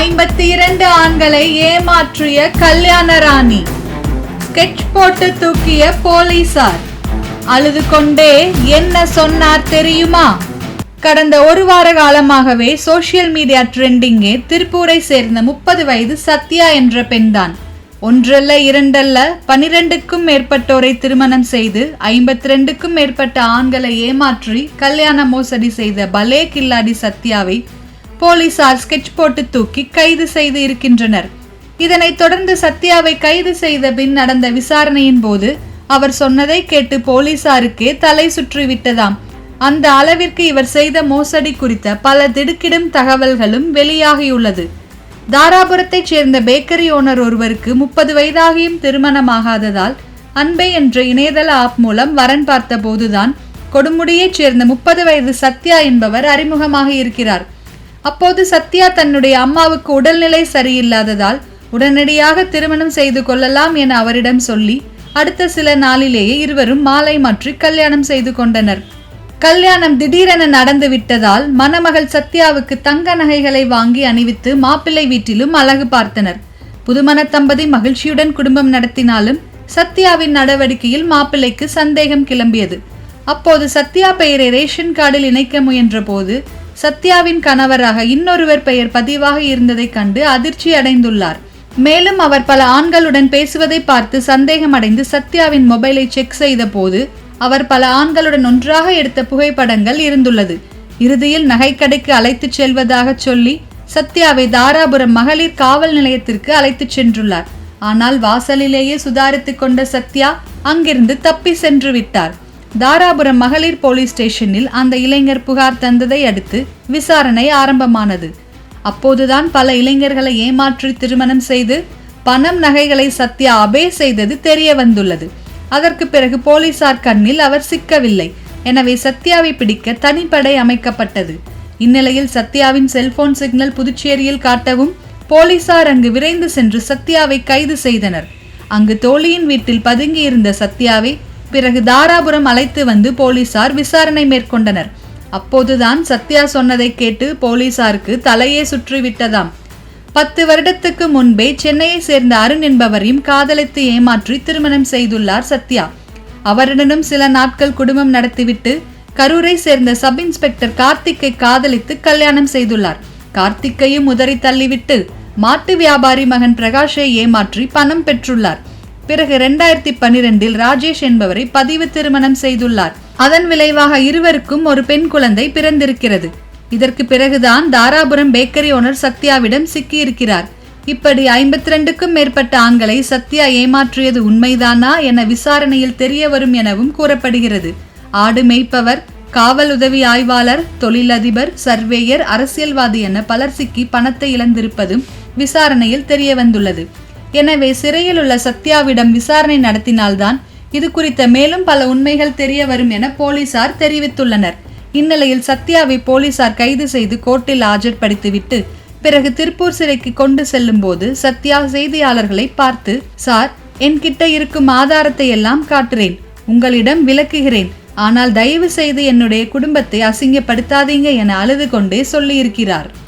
ஐம்பத்தி இரண்டு ஆண்களை ஏமாற்றிய கல்யாண ராணி. ஸ்கெட்ச் போட்டு தூக்கிய போலீசார். அழுது கொண்டே என்ன சொன்னார் தெரியுமா? கடந்த ஒரு வார காலமாகவே சோஷியல் மீடியா ட்ரெண்டிங்கே திருப்பூரை சேர்ந்த முப்பது வயது சத்யா என்ற பெண்தான். ஒன்றல்ல இரண்டல்ல பனிரெண்டுக்கும் மேற்பட்டோரை திருமணம் செய்து ஐம்பத்தி ரெண்டுக்கும் மேற்பட்ட ஆண்களை ஏமாற்றி கல்யாண மோசடி செய்த பலே கில்லாடி சத்யாவை போலீசார் ஸ்கெட்ச் போட்டு தூக்கி கைது செய்து இருக்கின்றனர். இதனைத் தொடர்ந்து சத்யாவை கைது செய்த பின் நடந்த விசாரணையின் போது அவர் சொன்னதை கேட்டு போலீசாருக்கே தலை சுற்றிவிட்டதாம் அந்த அளவிற்கு இவர் செய்த மோசடி குறித்த பல திடுக்கிடும் தகவல்களும் வெளியாகியுள்ளது. தாராபுரத்தைச் சேர்ந்த பேக்கரி ஓனர் ஒருவருக்கு முப்பது வயதாகியும் திருமணமாகாததால் அன்பே என்ற இணையதள ஆப் மூலம் வரன் பார்த்த போதுதான் கொடுமுடியைச் சேர்ந்த முப்பது வயது சத்யா என்பவர் அறிமுகமாக இருக்கிறார். அப்போது சத்யா தன்னுடைய அம்மாவுக்கு உடல்நிலை சரியில்லாததால் உடனடியாக திருமணம் செய்து கொள்ளலாம் என அவரிடம் சொல்லி அடுத்த சில நாளிலேயே இருவரும் மாலை மாற்றி கல்யாணம் செய்து கொண்டனர். கல்யாணம் திடீரென நடந்து விட்டதால் மணமகள் சத்யாவுக்கு தங்க நகைகளை வாங்கி அணிவித்து மாப்பிள்ளை வீட்டிலும் அழகு பார்த்தனர். புதுமண தம்பதி மகிழ்ச்சியுடன் குடும்பம் நடத்தினாலும் சத்யாவின் நடவடிக்கையில் மாப்பிள்ளைக்கு சந்தேகம் கிளம்பியது. அப்போது சத்யா பெயரை ரேஷன் கார்டில் இணைக்க முயன்ற போது சத்யாவின் கணவராக இன்னொருவர் பெயர் பதிவாக இருந்ததைக் கண்டு அதிர்ச்சி அடைந்துள்ளார். மேலும் அவர் பல ஆண்களுடன் பேசுவதை பார்த்து சந்தேகமடைந்து சத்யாவின் மொபைலை செக் செய்த போது அவர் பல ஆண்களுடன் ஒன்றாக எடுத்த புகைப்படங்கள் இருந்துள்ளது. இறுதியில் நகைக்கடைக்கு அழைத்துச் செல்வதாக சொல்லி சத்யாவை தாராபுரம் மகளிர் காவல் நிலையத்திற்கு அழைத்துச் சென்றுள்ளார். ஆனால் வாசலிலேயே சுதாரித்துக் கொண்ட சத்யா அங்கிருந்து தப்பி சென்று விட்டார். தாராபுரம் மகளிர் போலீஸ் ஸ்டேஷனில் அந்த இளைஞர் புகார் தந்ததை அடுத்து விசாரணை ஆரம்பமானது. அப்போதுதான் பல இளைஞர்களை ஏமாற்றி திருமணம் செய்து பணம் நகைகளை சத்யா அபே செய்தது தெரிய வந்துள்ளது அதற்கு பிறகு போலீசார் கண்ணில் அவர் சிக்கவில்லை. எனவே சத்யாவை பிடிக்க தனிப்படை அமைக்கப்பட்டது. இந்நிலையில் சத்யாவின் செல்போன் சிக்னல் புதுச்சேரியில் காட்டவும் போலீசார் அங்கு விரைந்து சென்று சத்யாவை கைது செய்தனர். அங்கு தோழியின் வீட்டில் பதுங்கியிருந்த சத்யாவை பிறகு தாராபுரம் அழைத்து வந்து போலீசார் விசாரணை மேற்கொண்டனர். அப்போதுதான் சத்யா சொன்னதை கேட்டு போலீசாருக்கு தலையே சுற்றிவிட்டதாம். பத்து வருடத்துக்கு முன்பே சென்னையை சேர்ந்த அருண் என்பவரையும் காதலித்து ஏமாற்றி திருமணம் செய்துள்ளார் சத்யா. அவருடனும் சில நாட்கள் குடும்பம் நடத்திவிட்டு கரூரை சேர்ந்த சப் இன்ஸ்பெக்டர் கார்த்திக்கை காதலித்து கல்யாணம் செய்துள்ளார். கார்த்திக்கையும் உதறி தள்ளிவிட்டு மாட்டு வியாபாரி மகன் பிரகாஷை ஏமாற்றி பணம் பெற்றுள்ளார். பிறகு இரண்டாயிரத்தி பன்னிரெண்டில் ராஜேஷ் என்பவரை பதிவு திருமணம் செய்துள்ளார். அதன் விளைவாக இருவருக்கும் ஒரு பெண் குழந்தை பிறந்திருக்கிறது. இதற்கு பிறகுதான் தாராபுரம் பேக்கரி ஓனர் சத்யாவிடம் சிக்கியிருக்கிறார். இப்படி ஐம்பத்தி ரெண்டுக்கும் மேற்பட்ட ஆண்களை சத்யா ஏமாற்றியது உண்மைதானா என விசாரணையில் தெரிய வரும் எனவும் கூறப்படுகிறது. ஆடு மேய்ப்பவர் காவல் உதவி ஆய்வாளர் தொழிலதிபர் சர்வேயர் அரசியல்வாதி என பலர் சிக்கி பணத்தை இழந்திருப்பதும் விசாரணையில் தெரிய வந்துள்ளது எனவே சிறையில் உள்ள சத்யாவிடம் விசாரணை நடத்தினால்தான் இது குறித்த மேலும் பல உண்மைகள் தெரிய வரும் என போலீசார் தெரிவித்துள்ளனர். இந்நிலையில் சத்யாவை போலீசார் கைது செய்து கோர்ட்டில் ஆஜர்படுத்திவிட்டு பிறகு திருப்பூர் சிறைக்கு கொண்டு செல்லும் போது சத்யா செய்தியாளர்களை பார்த்து சார் என்கிட்ட இருக்கும் ஆதாரத்தை எல்லாம் காட்டுறேன். உங்களிடம் விளக்குகிறேன். ஆனால் தயவு செய்து என்னுடைய குடும்பத்தை அசிங்கப்படுத்தாதீங்க என அழுது கொண்டே சொல்லியிருக்கிறார்.